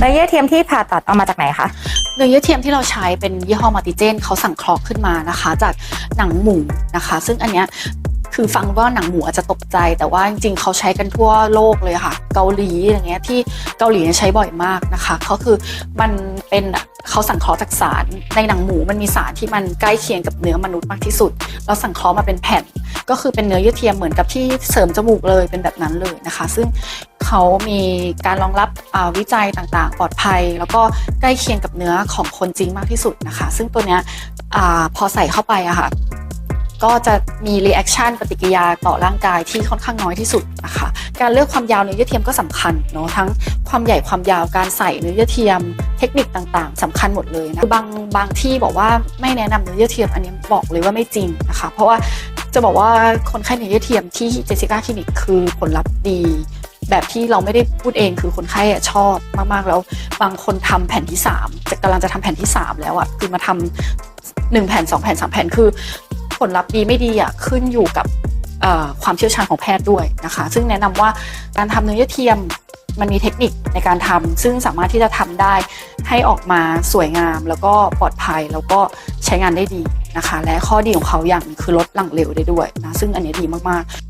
เนื้อเยื่อเทียมที่ผ่าตัดเอามาจากไหนคะเนื้อเยื่อเทียมที่เราใช้เป็นยี่ห้อมัลติเจนเขาสั่งคราะห์ขึ้นมานะคะ จากหนังหมูนะคะ ซึ่งอันเนี้ยคือฟังว่าหนังหมูอาจจะตกใจ แต่ว่าจริงๆ เขาใช้กันทั่วโลกเลยค่ะ เกาหลีอย่างเงี้ยที่เกาหลีใช้บ่อยมากนะคะก็คือมันเป็นเขาสั่งเคราะห์จากสารในหนังหมูมันมีสารที่มันใกล้เคียงกับเนื้อมนุษย์มากที่สุด เราสั่งเคราะห์มาเป็นแผ่น ก็คือเป็นเนื้อเยื่อเทียมเหมือนกับที่เสริมจมูกเลยเป็นแบบนั้นเลยนะคะ ซึ่ง เขามีการรองรับวิจัยต่างๆ ปลอดภัย แล้วก็ใกล้เคียงกับเนื้อของคนจริงมากที่สุดนะคะ ซึ่งตัวเนี้ยพอใส่เข้าไปอะค่ะก็จะมีรีแอคชั่นปฏิกิริยาต่อร่างกายที่ค่อนข้างน้อยที่สุดนะคะการเลือกความยาวเนื้อเยื่อเทียมก็สำคัญเนาะทั้งความใหญ่ความยาวการใส่เนื้อเยื่อเทียม เทคนิคต่างๆสำคัญหมดเลยนะบางบางที่บอกว่าไม่แนะนำเนื้อเยื่อเทียมอันนี้บอกเลยว่าไม่จริงนะคะเพราะว่าจะบอกว่าคนไข้เนื้อเยื่อเทียมที่เจสิก้าคลินิกคือผลลัพธ์ดี แบบที่เราไม่ได้พูดเองคือคนไข้อะชอบมากๆ แล้วบางคนทำแผ่นที่3จะกำลังจะทำแผ่นที่ 3 แล้วอะคือมาทำหนึ่งแผ่นสองแผ่นสามแผ่นคือ ผลลัพธ์ดีไม่ดีอะขึ้นอยู่กับความเชี่ยวชาญของแพทย์ด้วยนะคะ ซึ่งแนะนำว่าการทำเนื้อเยื่อเทียมมันมีเทคนิคในการทำซึ่งสามารถที่จะทำได้ให้ออกมาสวยงาม แล้วก็ปลอดภัยแล้วก็ใช้งานได้ดีนะคะ และข้อดีของเขาอย่างหนึ่งคือลดหลังเร็วได้ด้วยนะซึ่งอันนี้ดีมากๆ